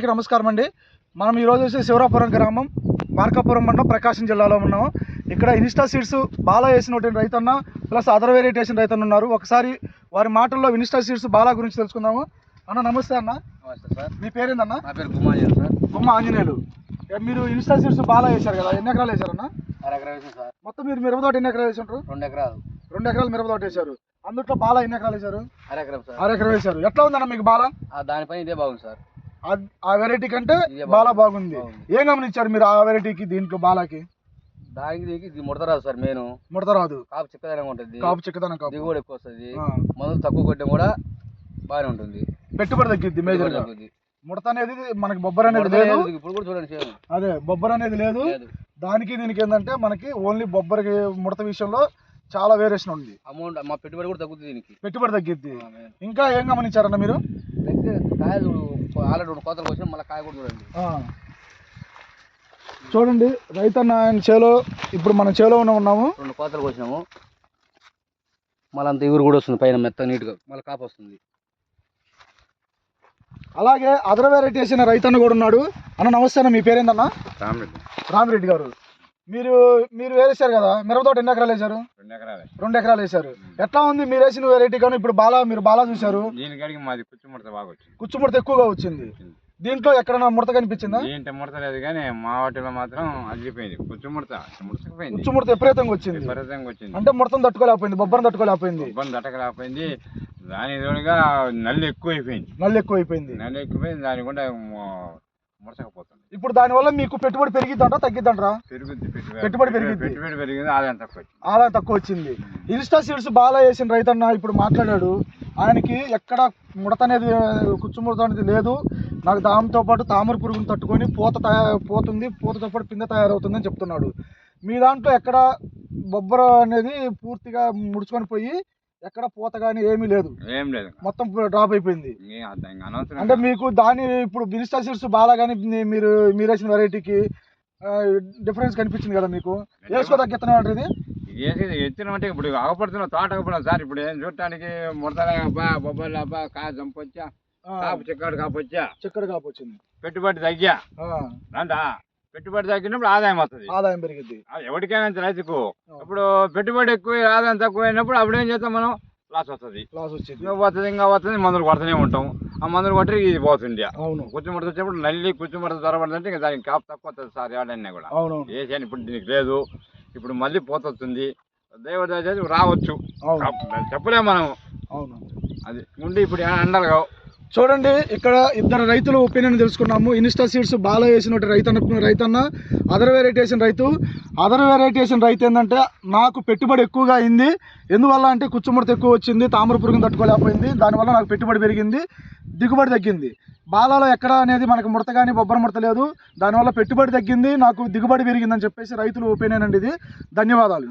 అందరికీ నమస్కారం అండి. మనం ఈరోజు వచ్చి శివరాపురం గ్రామం మార్కాపురం మండలం ప్రకాశం జిల్లాలో ఉన్నాము. ఇక్కడ ఇన్స్టా సీడ్స్ బాలా వేసినటువంటి రైతన్న ప్లస్ అదర్ వేరియేటేషన్ రైతన్న ఉన్నారు. ఒకసారి వారి మాటల్లో ఇన్స్టా సీడ్స్ బాలా గురించి తెలుసుకుందాము. అన్న నమస్తే అన్న. నమస్తే సార్. మీ పేరేందన్న? నా పేరు గుమాజన్ సార్. బొమ్మ ఆంజనేయులు. మీరు ఇన్స్టా సీడ్స్ బాలా వేశారు కదా ఎన్ని ఎకరాలు వేశారన్న అర ఎకరా వేసాం సార్. మొత్తం మీరు మిరపతోట ఎన్ని ఎకరాలు వేసారు రెండు ఎకరాలు. రెండు ఎకరాలు మిరపతోట వేశారు. అందుట్లో బాలా ఎన్ని ఎకరాలు వేశారు? అర ఎకరం సార్. ఆరు ఎకరాలు వేశారు. ఎట్లా ఉందన్న మీకు బాలా? దానిపైన ఇదే బాగుంది సార్. ఆ- వెరైటీ కంటే బాలా బాగుంది. ఏం గమనించారు మీరు ఆ వెరైటీకి బాలాకి? దానికి ఇది ముడతరాదు సార్ మెయిన్. ముడత రాదు. కాపు చిక్కదనంగా ఉంటుంది. కాపు చిక్కదనం కాపు. దిగుబడి ఎక్కువ వస్తుంది. మందులు తక్కువ కొట్టడం కూడా బాగానే ఉంటుంది. పెట్టుబడి తగ్గిద్ది మేజర్. ముడత అనేది మనకి బొబ్బర్ అనేది లేదు. ఇప్పుడు కూడా చూడండి అదే బొబ్బర్ అనేది లేదు. దానికి దీనికి ఏంటంటే మనకి ఓన్లీ బొబ్బరికి ముడత విషయంలో చాలా వేరియేషన్ ఉంది. అమౌంట్ మా పెట్టుబడి కూడా తగ్గుతుంది దీనికి. పెట్టుబడి తగ్గిద్ది. ఇంకా ఏం గమనించారన్న మీరు? ఆల్రెడీ రెండు కోతలకు వచ్చిన మళ్ళీ కాయ కూడా చూడండి. ఆ. చూడండి రైతన్న ఆయన చేలో ఇప్పుడు మన చేలో ఉన్న ఉన్నాము. రెండు కోతలకు వచ్చినాము మళ్ళీ అంత ఇగురు కూడా వస్తుంది పైన మెత్త నీట్గా. మళ్ళీ కాపు వస్తుంది. అలాగే అదర్ వెరైటీ వేసిన రైతన్న కూడా ఉన్నాడు. అన్న నమస్తే అన్న మీ పేరేందన్న? రామిరెడ్డి గారు. మీరు మీరు వేసారు కదా మిరపతోట ఎన్ని ఎకరాలు వేశారు? రెండు ఎకరాలే. వేశారు. ఎట్లా ఉంది మీరు వేసిన వెరైటీ కానీ ఇప్పుడు బాలా మీరు బాలా చూశారు. దీనికాడికి మాది కుచ్చు ముడత బాగా వచ్చింది. ఎక్కువగా వచ్చింది. దీంట్లో ఎక్కడైనా ముడత కనిపించిందా? ఏంటి ముడత లేదు కానీ మా వాటిలో మాత్రం అల్లిపోయింది కుచ్చు ముడత ముడతకపోయింది. కుచ్చు ముడత విపరీతంగా వచ్చింది. విపరీతంగా వచ్చింది. అంటే ముడతను తట్టుకోలేకపోయింది బొబ్బరం తట్టుకోలేకపోయింది. ఇబ్బంది తట్టకలేకపోయింది. దాని తోడుగా నల్లి ఎక్కువ అయిపోయింది నల్లి ఎక్కువ అయిపోయింది నల్లి ఎక్కువైంది దాని కూడా ఇప్పుడు దానివల్ల మీకు పెట్టుబడి పెరిగిద్దంట తగ్గిద్దంటరా? పెరుగుద్ది పెట్టుబడి పెరిగిద్ది. పెట్టుబడి పెరిగింది ఆదాయం తక్కువ వచ్చింది ఆదాయం తక్కువ వచ్చింది ఇన్స్టా సీడ్స్ బాగా వేసిన రైతన్న ఇప్పుడు మాట్లాడాడు ఆయనకి ఎక్కడ ముడత అనేది కుచ్చు ముడత అనేది లేదు. నాకు దాంతో పాటు తామర పురుగును తట్టుకొని పూత తయారు పోతుంది పూతతో పాటు పిందె తయారవుతుందని చెప్తున్నాడు. మీ దాంట్లో ఎక్కడ బొబ్బర అనేది పూర్తిగా ముడుచుకొని పోయి ఎక్కడ పూత కానీ ఏమీ లేదు. ఏం లేదు మొత్తం డ్రాప్ అయిపోయింది. అర్థం ఇంకా అనవసరం అంటే మీకు దాని ఇప్పుడు ఇన్స్టా సీడ్స్ బాగా కానీ మీరు మీరు వేసిన వెరైటీకి డిఫరెన్స్ కనిపించింది కదా మీకు? వేసుకో తగ్గిస్తున్నాం అంటే ఇది? ఇప్పుడు ఆగపడుతున్న తోట ఆగపడదు సార్ ఇప్పుడు ఏం చూడటానికి ముడతలే అబ్బా బొబ్బలు అబ్బా కాయ చంపొచ్చా కాపు చిక్కడు కాపొచ్చా? చిక్కడి కాపు వచ్చింది పెట్టుబడి తగ్గా. రండా. పెట్టుబడి తగ్గినప్పుడు ఆదాయం వస్తుంది. ఆదాయం పెరిగింది ఎవరికైనా రైతుకు. ఇప్పుడు పెట్టుబడి ఎక్కువ ఆదాయం తక్కువ అయినప్పుడు అప్పుడు ఏం చేస్తాం మనం? లాస్ వస్తుంది. లాస్ వచ్చింది. పోతుంది ఇంకా పోతుంది మందులు కొడుతూనే ఉంటాం. ఆ మందులు కొట్టి ఇది పోతుంది అవును. కుచ్చుముడత వచ్చినప్పుడు నల్లి కుచ్చుముడత త్వరపడుతుంటే ఇంకా దానికి కాపు తక్కువ వస్తుంది సార్ ఏడన్నా కూడా. అవునవును. వేసాను ఇప్పుడు దీనికి లేదు. ఇప్పుడు మళ్ళీ పోతుంది దేవుడు రావచ్చు. అవును. చెప్పలేము మనం. అవును. అది ఉండి ఇప్పుడు అండలు కావు. చూడండి ఇక్కడ ఇద్దరు రైతుల ఒపీనియన్ తెలుసుకున్నాము. ఇన్స్టా సీడ్స్ బాగా వేసిన రైతన్న రైతన్న అదర్ వెరైటేషన్ రైతు. అదర్ వెరైటేషన్ రైతు ఏంటంటే నాకు పెట్టుబడి ఎక్కువగా అయింది. ఎందువల్ల అంటే కుచ్చుముడత ఎక్కువ వచ్చింది తామర పురుగుని తట్టుకోలేకపోయింది. దానివల్ల నాకు పెట్టుబడి పెరిగింది దిగుబడి తగ్గింది. బాలలో ఎక్కడ అనేది మనకు ముడత కానీ బొబ్బర ముడత లేదు. దానివల్ల పెట్టుబడి తగ్గింది నాకు దిగుబడి పెరిగిందని చెప్పేసి రైతుల ఒపీనియన్ అండి ఇది. ధన్యవాదాలు.